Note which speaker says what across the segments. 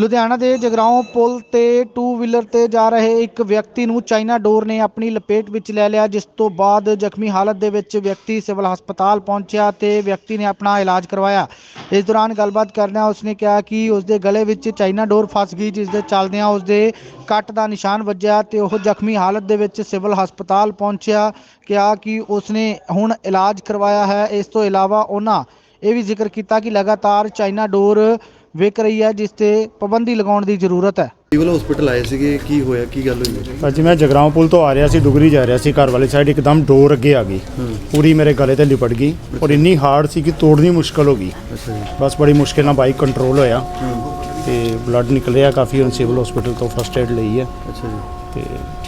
Speaker 1: ਲੁਧਿਆਣਾ ਦੇ ਜਗਰਾਉਂ ਪੁਲ ਤੇ two wheeler ਤੇ ਜਾ ਰਹੇ ਇੱਕ ਵਿਅਕਤੀ ਨੂੰ ਚਾਈਨਾ ਡੋਰ ਨੇ ਆਪਣੀ ਲਪੇਟ ਵਿੱਚ ਲੈ ਲਿਆ, ਜਿਸ ਤੋਂ ਬਾਅਦ ਜ਼ਖਮੀ ਹਾਲਤ ਦੇ ਵਿੱਚ ਵਿਅਕਤੀ ਸਿਵਲ ਹਸਪਤਾਲ ਪਹੁੰਚਿਆ ਤੇ ਵਿਅਕਤੀ ਨੇ ਆਪਣਾ ਇਲਾਜ ਕਰਵਾਇਆ। ਇਸ ਦੌਰਾਨ ਗੱਲਬਾਤ ਕਰਦਿਆਂ ਉਸਨੇ ਕਿਹਾ ਕਿ ਉਸਦੇ ਗਲੇ ਵਿੱਚ ਚਾਈਨਾ ਡੋਰ ਫਸ ਗਈ, ਜਿਸ ਦੇ ਚੱਲਦਿਆਂ ਉਸਦੇ ਕੱਟ ਦਾ ਨਿਸ਼ਾਨ ਵੱਜਿਆ ਤੇ ਉਹ ਜ਼ਖਮੀ ਹਾਲਤ ਦੇ ਵਿੱਚ ਸਿਵਲ ਹਸਪਤਾਲ ਪਹੁੰਚਿਆ। ਕਿਹਾ ਕਿ ਉਸਨੇ ਹੁਣ ਇਲਾਜ ਕਰਵਾਇਆ ਹੈ। ਇਸ ਤੋਂ ਇਲਾਵਾ ਉਹਨਾਂ ਇਹ ਵੀ ਜ਼ਿਕਰ ਕੀਤਾ ਕਿ ਲਗਾਤਾਰ ਚਾਈਨਾ ਡੋਰ ਵਿਕ ਰਹੀ ਹੈ ਜਿਸ ਤੇ ਪਾਬੰਦੀ ਲਗਾਉਣ ਦੀ ਜ਼ਰੂਰਤ ਹੈ।
Speaker 2: ਸਿਵਲ ਹਸਪੀਟਲ ਆਏ ਸੀਗੇ? ਕੀ ਹੋਇਆ? ਕੀ ਗੱਲ ਹੋਈ?
Speaker 3: ਅੱਜ ਮੈਂ ਜਗਰਾਉਂ ਪੁਲ ਤੋਂ ਆ ਰਿਹਾ ਸੀ ਡੁਗਰੀ ਜਾ ਰਿਹਾ ਸੀ ਘਰ ਵਾਲੀ ਸਾਈਡ ਇੱਕਦਮ ਡੋਰ ਅੱਗੇ ਆ ਗਈ। ਪੂਰੀ ਮੇਰੇ ਗਲੇ ਤੇ ਲਿਪਟ ਗਈ ਔਰ ਇੰਨੀ ਹਾਰਡ ਸੀ ਕਿ ਤੋੜਨੀ ਮੁਸ਼ਕਲ ਹੋ ਗਈ।
Speaker 2: ਅੱਛਾ ਜੀ।
Speaker 3: ਬਸ ਬੜੀ ਮੁਸ਼ਕਿਲ ਨਾਲ ਬਾਈਕ ਕੰਟਰੋਲ ਹੋਇਆ ਤੇ ਬਲੱਡ ਨਿਕਲ ਰਿਹਾ ਕਾਫੀ ਹੁਣ ਸਿਵਲ ਹਸਪੀਟਲ ਤੋਂ ਫਸਟ ਏਡ ਲਈ ਹੈ।
Speaker 2: ਅੱਛਾ ਜੀ।
Speaker 3: ਤੇ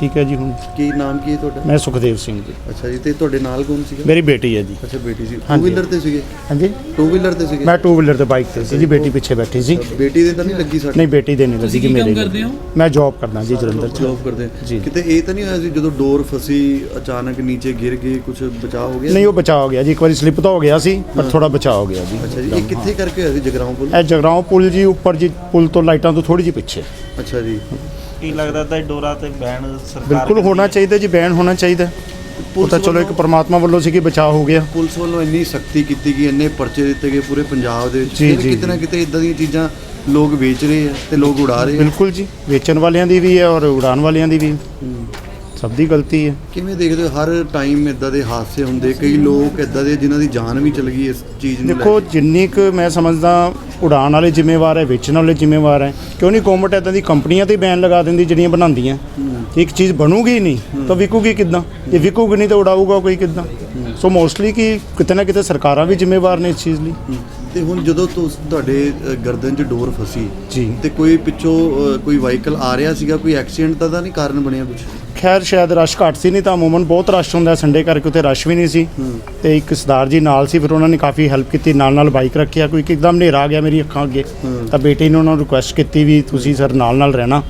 Speaker 3: ਠੀਕ ਹੈ ਜੀ ਹੁਣ।
Speaker 2: ਕੀ ਨਾਮ ਕੀ ਹੈ ਤੁਹਾਡਾ?
Speaker 3: ਮੈਂ ਸੁਖਦੇਵ ਸਿੰਘ ਜੀ।
Speaker 2: ਅੱਛਾ ਜੀ ਤੇ ਤੁਹਾਡੇ ਨਾਲ ਕੌਣ ਸੀਗਾ?
Speaker 3: ਮੇਰੀ ਬੇਟੀ ਹੈ ਜੀ।
Speaker 2: ਅੱਛਾ ਬੇਟੀ ਸੀ। ਟੂ
Speaker 3: ਹਾਂਜੀ।
Speaker 2: ਵੀਲਰ ਤੇ ਸੀਗੇ?
Speaker 3: ਹਾਂਜੀ।
Speaker 2: ਟੂ ਵੀਲਰ ਤੇ ਸੀਗੇ?
Speaker 3: ਮੈਂ ਟੂ ਵੀਲਰ ਤੇ ਬਾਈਕ ਤੇ ਸੀ ਜੀ ਬੇਟੀ ਪਿੱਛੇ ਬੈਠੀ ਸੀ।
Speaker 2: ਬੇਟੀ ਦੇ ਤਾਂ ਨਹੀਂ ਲੱਗੀ ਸੱਟ?
Speaker 3: ਨਹੀਂ ਬੇਟੀ ਦੇ ਨਹੀਂ ਲੱਗੀ
Speaker 4: ਤੁਸੀਂ
Speaker 3: ਕਿ ਮੇਰੇ
Speaker 4: ਕੰਮ ਕਰਦੇ ਹੋ?
Speaker 3: ਮੈਂ ਜੌਬ ਕਰਦਾ ਜੀ ਜਲੰਧਰ ਚ।
Speaker 2: ਜੌਬ ਕਰਦੇ
Speaker 3: ਜੀ।
Speaker 2: ਕਿਤੇ ਇਹ ਤਾਂ ਨਹੀਂ ਹੋਇਆ ਸੀ ਜਦੋਂ ਡੋਰ ਫਸੀ ਅਚਾਨਕ ਨੀਚੇ ਗਿਰ ਗਏ ਕੁਝ ਬਚਾਅ ਹੋ ਗਿਆ?
Speaker 3: ਨਹੀਂ ਉਹ ਬਚਾਅ ਹੋ ਗਿਆ ਜੀ। ਇੱਕ ਵਾਰੀ ਸਲਿੱਪ ਤਾਂ ਹੋ ਗਿਆ ਸੀ ਪਰ ਥੋੜਾ ਬਚਾਅ ਹੋ ਗਿਆ ਜੀ।
Speaker 2: ਅੱਛਾ ਜੀ ਇਹ ਕਿੱਥੇ ਕਰਕੇ ਹੋਇਆ ਸੀ? ਜਗਰਾਉਂ ਪੁਲ?
Speaker 3: ਇਹ ਜਗਰਾਉਂ ਪੁਲ ਜੀ ਉੱਪਰ ਜੀ ਪੁਲ ਤੋਂ ਲਾਈਟਾਂ ਤੋਂ ਥੋੜੀ ਜਿਹੀ ਪਿੱਛੇ।
Speaker 2: ਅੱਛਾ ਜੀ।
Speaker 5: ਕੀ ਲੱਗਦਾ ਤਾਂ ਡੋਰਾ ਤੇ ਬੈਨ ਸਰਕਾਰ
Speaker 3: ਬਿਲਕੁਲ ਹੋਣਾ ਚਾਹੀਦਾ ਜੀ ਬੈਨ ਹੋਣਾ ਚਾਹੀਦਾ। ਉਹ ਤਾਂ ਚਲੋ ਇੱਕ ਪਰਮਾਤਮਾ ਵੱਲੋਂ ਸੀ ਕਿ ਬਚਾਅ ਹੋ ਗਿਆ।
Speaker 2: ਪੁਲਿਸ ਵੱਲੋਂ ਇੰਨੀ ਸਖਤੀ ਕੀਤੀ ਗਈ ਇੰਨੇ ਪਰਚੇ ਦਿੱਤੇ ਗਏ ਪੂਰੇ ਪੰਜਾਬ ਦੇ ਵਿੱਚ।
Speaker 3: ਜੀ,
Speaker 2: ਫਿਰ
Speaker 3: ਜੀ,
Speaker 2: ਕਿਤੇ ਨਾ। ਕਿਤੇ ਇਦਾਂ ਦੀਆਂ ਚੀਜ਼ਾਂ ਲੋਕ ਵੇਚ ਰਹੇ ਆ ਤੇ ਲੋਕ ਉਡਾ ਰਹੇ ਆ।
Speaker 3: ਬਿਲਕੁਲ ਜੀ ਵੇਚਣ ਵਾਲਿਆਂ ਦੀ ਵੀ ਹੈ ਔਰ ਉਡਾਣ ਵਾਲਿਆਂ ਦੀ ਵੀ। ਸਭ ਦੀ ਗਲਤੀ ਹੈ।
Speaker 2: ਕਿਵੇਂ ਦੇਖਦੇ ਹੋ ਹਰ ਟਾਈਮ ਇਦਾਂ ਦੇ ਹਾਦਸੇ ਹੁੰਦੇ ਕਈ ਲੋਕ ਇਦਾਂ ਦੇ ਜਿਨ੍ਹਾਂ ਦੀ ਜਾਨ ਵੀ ਚਲ ਗਈ ਇਸ ਚੀਜ਼ ਨੂੰ ਲੈ
Speaker 3: ਦੇਖੋ
Speaker 2: ਕੇ।
Speaker 3: ਜਿੰਨੀ ਕੁ ਮੈਂ ਸਮਝਦਾ ਉਡਾਣ ਵਾਲੇ ਜ਼ਿੰਮੇਵਾਰ ਹੈ ਵੇਚਣ ਵਾਲੇ ਜ਼ਿੰਮੇਵਾਰ ਹੈ। ਕਿਉਂ ਨਹੀਂ ਗੌਰਮੈਂਟ ਇਦਾਂ ਦੀ ਕੰਪਨੀਆਂ ਤੇ ਬੈਨ ਲਗਾ ਦਿੰਦੀ ਜਿਹੜੀਆਂ ਬਣਾਉਂਦੀਆਂ? ਇੱਕ ਚੀਜ਼ ਬਣੂਗੀ ਨਹੀਂ ਤਾਂ ਵਿਕੂਗੀ ਕਿੱਦਾਂ? ਜੇ ਵਿਕੂਗੀ ਨਹੀਂ ਤਾਂ ਉਡਾਊਗਾ ਕੋਈ ਕਿੱਦਾਂ? ਸੋ ਮੋਸਟਲੀ ਕਿ ਕਿਤੇ ਨਾ ਕਿਤੇ ਸਰਕਾਰਾਂ ਵੀ ਜ਼ਿੰਮੇਵਾਰ ਨੇ ਇਸ ਚੀਜ਼ ਲਈ।
Speaker 2: ਤੇ ਹੁਣ ਜਦੋਂ ਤੁਹਾਡੇ ਗਰਦਨ 'ਚ ਡੋਰ ਫਸੀ ਤੇ ਕੋਈ ਪਿੱਛੋਂ ਕੋਈ ਵਾਹੀਕਲ ਆ ਰਿਹਾ ਸੀਗਾ ਕੋਈ ਐਕਸੀਡੈਂਟ ਦਾ ਤਾਂ ਨਹੀਂ ਕਾਰਨ ਬਣਿਆ ਕੁਝ
Speaker 3: ਖੈਰ ਸ਼ਾਇਦ ਰਸ਼ ਘੱਟ ਸੀ ਨਹੀਂ ਤਾਂ ਅਮੂਮਨ ਬਹੁਤ ਰਸ਼ ਹੁੰਦਾ ਸੰਡੇ ਕਰਕੇ ਉੱਥੇ ਰਸ਼ ਵੀ ਨਹੀਂ ਸੀ। ਤੇ ਇੱਕ ਸਰਦਾਰ ਜੀ ਨਾਲ ਸੀ ਫਿਰ ਉਹਨਾਂ ਨੇ ਕਾਫੀ ਹੈਲਪ ਕੀਤੀ ਨਾਲ ਨਾਲ ਬਾਈਕ ਰੱਖਿਆ ਕੋਈ ਇੱਕਦਮ ਹਨੇਰਾ ਆ ਗਿਆ ਮੇਰੀ ਅੱਖਾਂ ਅੱਗੇ। ਤਾਂ ਬੇਟੇ ਨੇ ਉਹਨਾਂ ਨੂੰ ਰਿਕੁਐਸਟ ਕੀਤੀ ਵੀ ਤੁਸੀਂ ਸਰ ਨਾਲ ਨਾਲ ਰਹਿਣਾ।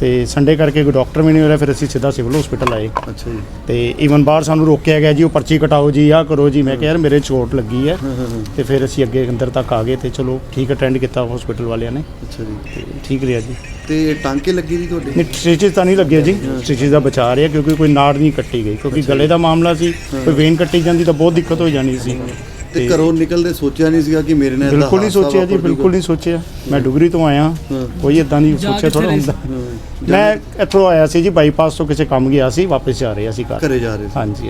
Speaker 3: ਤੇ ਸੰਡੇ ਕਰਕੇ ਕੋਈ ਡਾਕਟਰ ਵੀ ਨਹੀਂ ਹੋ ਰਿਹਾ ਫਿਰ ਅਸੀਂ ਸਿੱਧਾ ਸਿਵਲ ਹਸਪੀਟਲ ਆਏ।
Speaker 2: ਅੱਛਾ ਜੀ।
Speaker 3: ਤੇ ਈਵਨ ਬਾਹਰ ਸਾਨੂੰ ਰੋਕਿਆ ਗਿਆ ਜੀ ਉਹ ਪਰਚੀ ਕਟਾਓ ਜੀ ਆਹ ਕਰੋ ਜੀ ਮੈਂ ਕਿਹਾ ਯਾਰ ਮੇਰੇ ਚੋਟ ਲੱਗੀ ਹੈ। ਤੇ ਫਿਰ ਅਸੀਂ ਅੱਗੇ ਅੰਦਰ ਤੱਕ ਆ ਗਏ ਤੇ ਚਲੋ ਠੀਕ ਅਟੈਂਡ ਕੀਤਾ ਹਸਪੀਟਲ ਵਾਲਿਆਂ ਨੇ।
Speaker 2: ਅੱਛਾ ਜੀ।
Speaker 3: ਠੀਕ ਰਿਹਾ ਜੀ।
Speaker 2: ਤੇ ਟਾਂਕੇ ਲੱਗੀ ਸੀ ਤੁਹਾਡੇ?
Speaker 3: ਨਹੀਂ ਸਟਿਚਸ ਤਾਂ ਨਹੀਂ ਲੱਗੇ ਜੀ। ਸਟਿਚਸ ਦਾ ਬਚਾ ਰਿਹਾ ਕਿਉਂਕਿ ਕੋਈ ਨਾੜ ਨਹੀਂ ਕੱਟੀ ਗਈ ਕਿਉਂਕਿ ਗਲੇ ਦਾ ਮਾਮਲਾ ਸੀ ਕੋਈ ਵੇਨ ਕੱਟੀ ਜਾਂਦੀ ਤਾਂ ਬਹੁਤ ਦਿੱਕਤ ਹੋ ਜਾਣੀ ਸੀ।
Speaker 2: ਤੇ ਘਰੋਂ ਨਿਕਲਦੇ ਸੋਚਿਆ ਨਹੀਂ ਸੀਗਾ ਕਿ ਮੇਰੇ ਨਾਲ
Speaker 3: ਬਿਲਕੁਲ ਨਹੀਂ ਸੋਚਿਆ ਜੀ ਬਿਲਕੁਲ ਨਹੀਂ ਸੋਚਿਆ। ਮੈਂ ਡੁਗਰੀ ਤੋਂ ਆਇਆ। ਕੋਈ ਇਦਾਂ ਨਹੀਂ ਸੋਚਿਆ ਥੋੜਾ ਹੁੰਦਾ। ਮੈਂ ਇੱਥੋਂ ਆਇਆ ਸੀ ਜੀ ਬਾਈਪਾਸ ਤੋਂ ਕਿਸੇ ਕੰਮ ਗਿਆ ਸੀ ਵਾਪਸ ਜਾ ਰਿਹਾ ਸੀ ਘਰ।
Speaker 2: ਘਰੇ ਜਾ ਰਹੇ ਸੀ।
Speaker 3: ਹਾਂਜੀ।